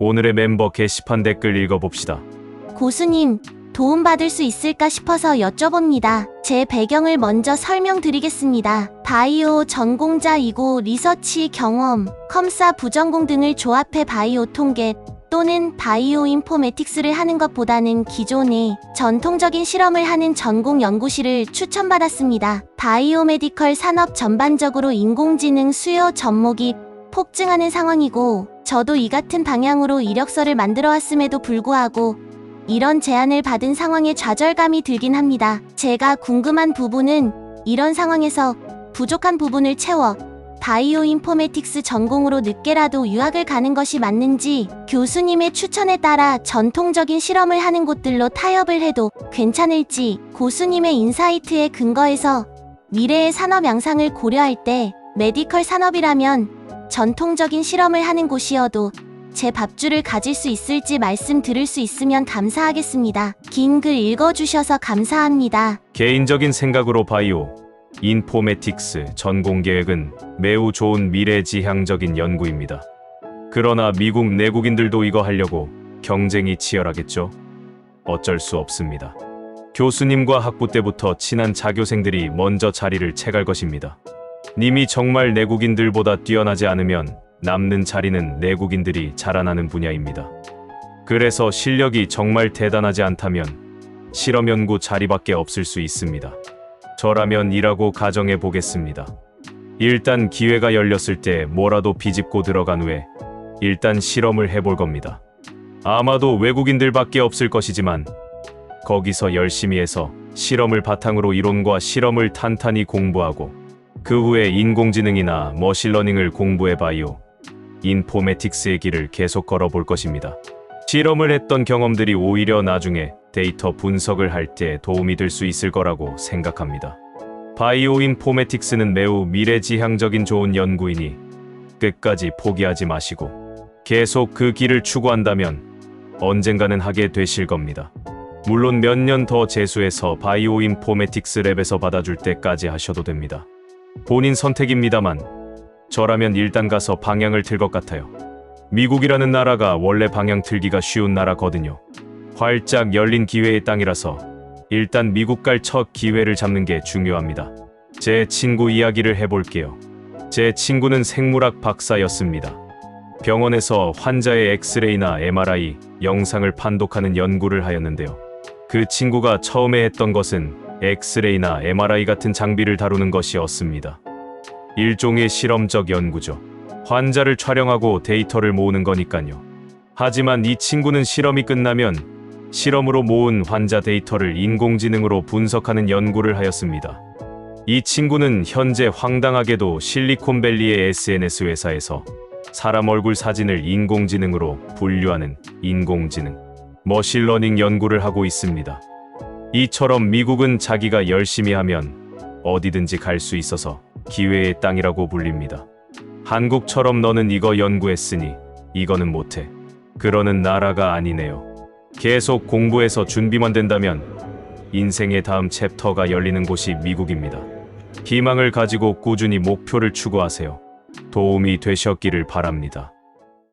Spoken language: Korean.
오늘의 멤버 게시판 댓글 읽어봅시다. 고수님, 도움받을 수 있을까 싶어서 여쭤봅니다. 제 배경을 먼저 설명드리겠습니다. 바이오 전공자이고 리서치 경험, 컴사 부전공 등을 조합해 바이오 통계 또는 바이오 인포메틱스를 하는 것보다는 기존의 전통적인 실험을 하는 전공 연구실을 추천받았습니다. 바이오 메디컬 산업 전반적으로 인공지능 수요 접목이 폭증하는 상황이고 저도 이 같은 방향으로 이력서를 만들어 왔음에도 불구하고 이런 제안을 받은 상황에 좌절감이 들긴 합니다. 제가 궁금한 부분은 이런 상황에서 부족한 부분을 채워 바이오 인포메틱스 전공으로 늦게라도 유학을 가는 것이 맞는지 교수님의 추천에 따라 전통적인 실험을 하는 곳들로 타협을 해도 괜찮을지 고수님의 인사이트에 근거해서 미래의 산업 양상을 고려할 때 메디컬 산업이라면 전통적인 실험을 하는 곳이어도 제 밥줄을 가질 수 있을지 말씀 들을 수 있으면 감사하겠습니다. 긴 글 읽어주셔서 감사합니다. 개인적인 생각으로 바이오, 인포메틱스 전공 계획은 매우 좋은 미래지향적인 연구입니다. 그러나 미국 내국인들도 이거 하려고 경쟁이 치열하겠죠? 어쩔 수 없습니다. 교수님과 학부 때부터 친한 자교생들이 먼저 자리를 채갈 것입니다. 님이 정말 내국인들보다 뛰어나지 않으면 남는 자리는 내국인들이 자라나는 분야입니다. 그래서 실력이 정말 대단하지 않다면 실험 연구 자리밖에 없을 수 있습니다. 저라면 이라고 가정해 보겠습니다. 일단 기회가 열렸을 때 뭐라도 비집고 들어간 후에 일단 실험을 해볼 겁니다. 아마도 외국인들밖에 없을 것이지만 거기서 열심히 해서 실험을 바탕으로 이론과 실험을 탄탄히 공부하고 그 후에 인공지능이나 머신러닝을 공부해봐요. 인포메틱스의 길을 계속 걸어볼 것입니다. 실험을 했던 경험들이 오히려 나중에 데이터 분석을 할 때 도움이 될 수 있을 거라고 생각합니다. 바이오 인포메틱스는 매우 미래지향적인 좋은 연구이니 끝까지 포기하지 마시고 계속 그 길을 추구한다면 언젠가는 하게 되실 겁니다. 물론 몇 년 더 재수해서 바이오 인포메틱스 랩에서 받아줄 때까지 하셔도 됩니다. 본인 선택입니다만 저라면 일단 가서 방향을 틀 것 같아요. 미국이라는 나라가 원래 방향 틀기가 쉬운 나라거든요. 활짝 열린 기회의 땅이라서 일단 미국 갈 첫 기회를 잡는 게 중요합니다. 제 친구 이야기를 해볼게요. 제 친구는 생물학 박사였습니다. 병원에서 환자의 엑스레이나 MRI 영상을 판독하는 연구를 하였는데요. 그 친구가 처음에 했던 것은 엑스레이나 MRI 같은 장비를 다루는 것이었습니다. 일종의 실험적 연구죠. 환자를 촬영하고 데이터를 모으는 거니까요. 하지만 이 친구는 실험이 끝나면 실험으로 모은 환자 데이터를 인공지능으로 분석하는 연구를 하였습니다. 이 친구는 현재 황당하게도 실리콘밸리의 SNS 회사에서 사람 얼굴 사진을 인공지능으로 분류하는 인공지능, 머신러닝 연구를 하고 있습니다. 이처럼 미국은 자기가 열심히 하면 어디든지 갈 수 있어서 기회의 땅이라고 불립니다. 한국처럼 너는 이거 연구했으니 이거는 못해. 그러는 나라가 아니네요. 계속 공부해서 준비만 된다면 인생의 다음 챕터가 열리는 곳이 미국입니다. 희망을 가지고 꾸준히 목표를 추구하세요. 도움이 되셨기를 바랍니다.